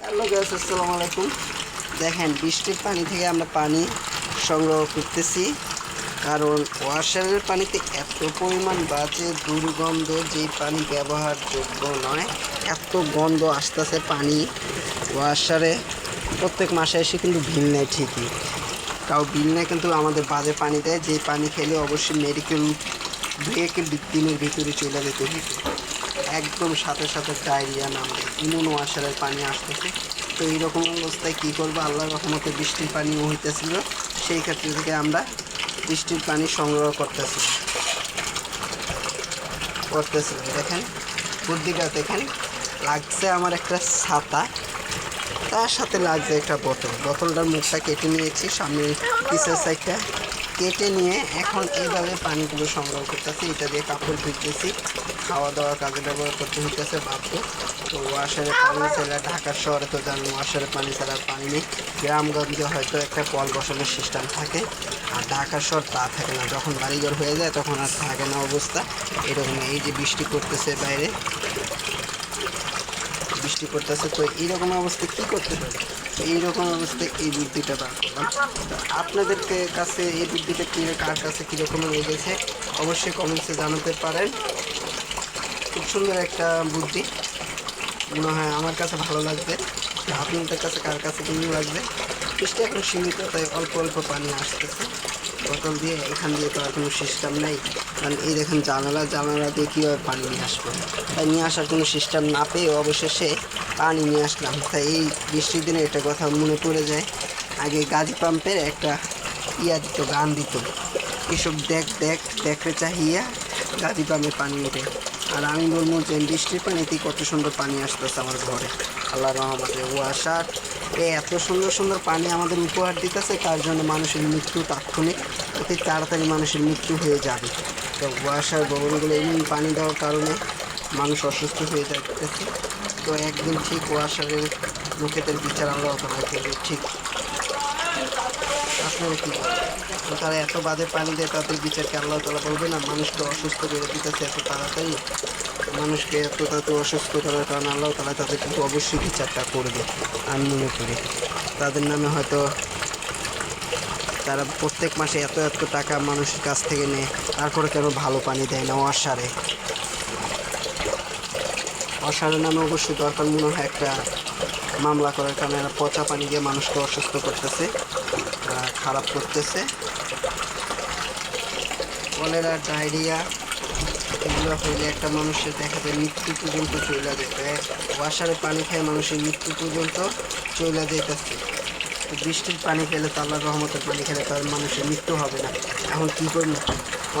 Hello guys আসসালামু আলাইকুম। দেখেন, বৃষ্টির পানি থেকে আমরা পানি সংগ্রহ করতেছি। কারণ ওয়াশারের পানিতে এত পরিমাণ বাজে দুর্গন্ধ যে পানি ব্যবহারযোগ্য নয়, এত গন্ধ আসতেছে পানি ওয়াশারে। প্রত্যেক মাসে এসে কিন্তু বিল নেয় ঠিকই। তাও বিল নেয় কিন্তু আমাদের বাজে পানি দেয় যে পানি খেলে অবশ্যই মেডিকেল দুই দিনের ভিতরে চলে যেতে হতো একদম সাথে সাথে ডায়রিয়া নামবে। ইমুন ওয়াশারের পানি আসতেছে। তো এইরকম অবস্থায় কী করব? আল্লাহ রহমতে বৃষ্টির পানিও হইতেছিল। সেই ক্ষেত্রে থেকে আমরা বৃষ্টির পানি সংগ্রহ করতেছি। করতেছিলাম দেখেন। বুদ্ধিটা দেখেন। লাগছে আমার একটা ছাতা। তার সাথে লাগছে একটা বোতল। বোতলটার মুখটা কেটে নিয়েছি। সামনে পিসের সাইডটা কেটে নিয়ে এখন এইভাবে পানিগুলো সংগ্রহ করতেছি। এটা দিয়ে কাপড় ধুইতেছি। খাওয়া দাওয়ার কাজে ব্যবহার করতে হইতেছে ভাবতো তো ওয়াশারের পানি ছাড়া ঢাকার শহরে তো জানেন ওয়াশারে পানি ছাড়া পানি নেই। গ্রামগঞ্জে হয়তো একটা কল বসানোর সিস্টেম থাকে। আর ঢাকার শহর তা থাকে না। যখন বাড়িঘর হয়ে যায়, তখন আর থাকে না অবস্থা। এরকম এই যে বৃষ্টি করতেছে বাইরে। বৃষ্টি করতেছে তো এইরকম অবস্থায় কী করতে পারি এইরকম অবস্থায় এই বুদ্ধিটা বার করলাম। তো আপনাদেরকে কাছে এই বুদ্ধিটা কী, কার কাছে কীরকম লেগেছে, অবশ্যই কমেন্টসে জানাতে পারেন। খুব সুন্দর একটা বুদ্ধি। মনে হয় আমার কাছে ভালো লাগবে। আপনাদের কাছে কার কাছে কেমন লাগবে? বৃষ্টি এখন সীমিত তাই অল্প অল্প পানি আসতেছে। বোতল দিয়ে এখান দিয়ে তো আর কোনো সিস্টেম নেই। কারণ এই দেখেন জানালা জানালা দিয়ে কীভাবে পানি নিয়ে আসব? তাই নিয়ে আসার কোনো সিস্টেম না পেয়ে অবশেষে পানি নিয়ে আসলাম। তাই এই বৃষ্টির দিনে একটা কথা মনে পড়ে যায়। আগে গাজি পাম্পের একটা ইয়া দিত, গান দিত। এসব দেখ দেখ দেখে চাহিয়া গাজি পাম্পে পানি ওঠে আর আমি বলব যে বৃষ্টির পানিতেই কত সুন্দর পানি আসতেছে আমার ঘরে। আল্লাহ রহমতে। ওয়াশার এই এত সুন্দর সুন্দর পানি আমাদের উপহার দিতেছে, তার জন্য মানুষের মৃত্যু তাৎক্ষণিক। অতি তাড়াতাড়ি মানুষের মৃত্যু হয়ে যাবে। তো ওয়াশার ভবনগুলো এমনি পানি দেওয়ার কারণে মানুষ অসুস্থ হয়ে যাচ্ছে তো একদিন ঠিক ওয়াশারের লোকেদের বিচার আল্লাহ ঠিক। তারা এত বাজে পানি দেয় তাদের বিচারকে আল্লাহ তালা বলবে না মানুষকে অসুস্থ করে দিতেছে এত তাড়াতাড়ি? মানুষকে এত তাড়াতাড়ি অসুস্থ করার কারণে আল্লাহ তালা তাদের কিন্তু অবশ্যই বিচারটা করবে আমি মনে করি তাদের নামে হয়তো তারা প্রত্যেক মাসে এত এত টাকা মানুষের কাছ থেকে নেয়, তারপরে কেন ভালো পানি দেয় না? অসারে। অসারের নামে অবশ্যই দরকার মনে হয় একটা মামলা করার কারণে পচা পানি দিয়ে মানুষকে অসুস্থ করতেছে। খারাপ করতেছে। কলেরা, ডায়রিয়া, এগুলো হইলে একটা মানুষের দেখা যায় মৃত্যু পর্যন্ত চইলা যেতে ওয়াশারে পানি খায় মানুষের মৃত্যু পর্যন্ত চইলা যেতেছে বৃষ্টির পানি খেলে তো আল্লাহর রহমতের পানি খেলে তার মানুষের মৃত্যু হবে না। এখন কী করব?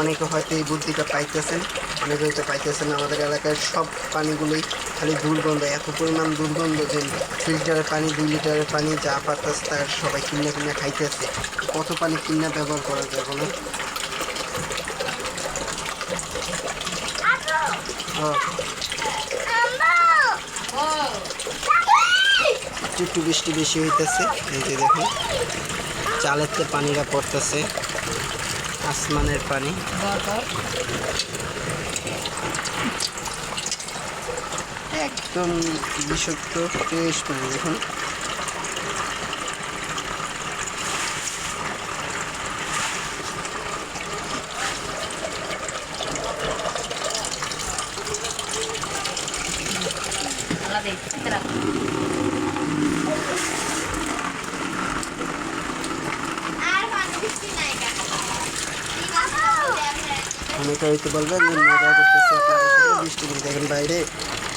অনেকে হয়তো এই বুদ্ধিটা পাইতেছেন অনেকে হয়তো পাইতেছেন আমাদের এলাকায় সব পানিগুলোই খালি দুর্গন্ধ এত পরিমাণ দুর্গন্ধ যে ফিল্টারের পানি দুই লিটারের পানি যা পারতেছে তার সবাই কিনে কিনে খাইতেছে। কত পানি কিনা ব্যবহার করা যায় বলুন? হ্যাঁ একটু একটু বৃষ্টি বেশি হইতেছে। এই যে দেখুন চালেতে পানিরা পড়তেছে, আসমানের পানি। একদম বিশুদ্ধ ফ্রেশ পানি, দেখুন। অনেকে হয়তো বলবেন যে মজা করতেছে আপনাদের সাথে বৃষ্টি কিন্তু দেখেন বাইরে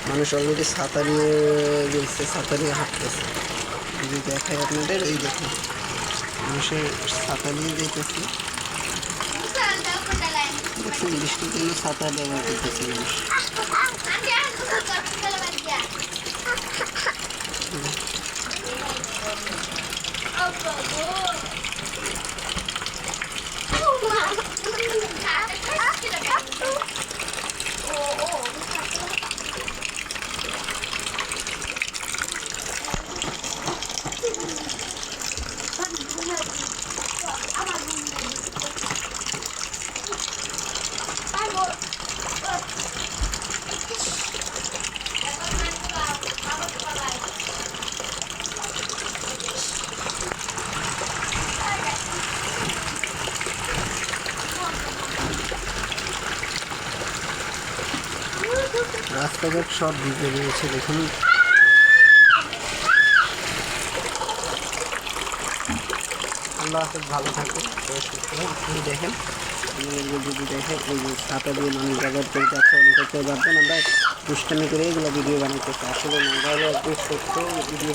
মানুষ অলরেডি ছাতা নিয়ে গেছে ছাতা নিয়ে হাঁটতেছে। যদি দেখায় আপনাদের, এই দেখুন, মানুষের ছাতা নিয়ে যেতেছে। দেখুন, বৃষ্টির জন্য ছাতা ব্যবহার করতেছে মানুষ। রাস্তাঘাট সব ভিজে রয়েছে, দেখুন। আল্লাহ হাফেজ, ভালো থাকুন দেখেন। যদি দেখেন, এই যে ছাতা দিয়ে মানুষ ব্যবহার করে যাচ্ছে, অনেক কেউ ভাববেন আমরা দুষ্টামি করে এগুলো ভিডিও বানাইতেছি আসলে আমরা একটু সত্য ভিডিও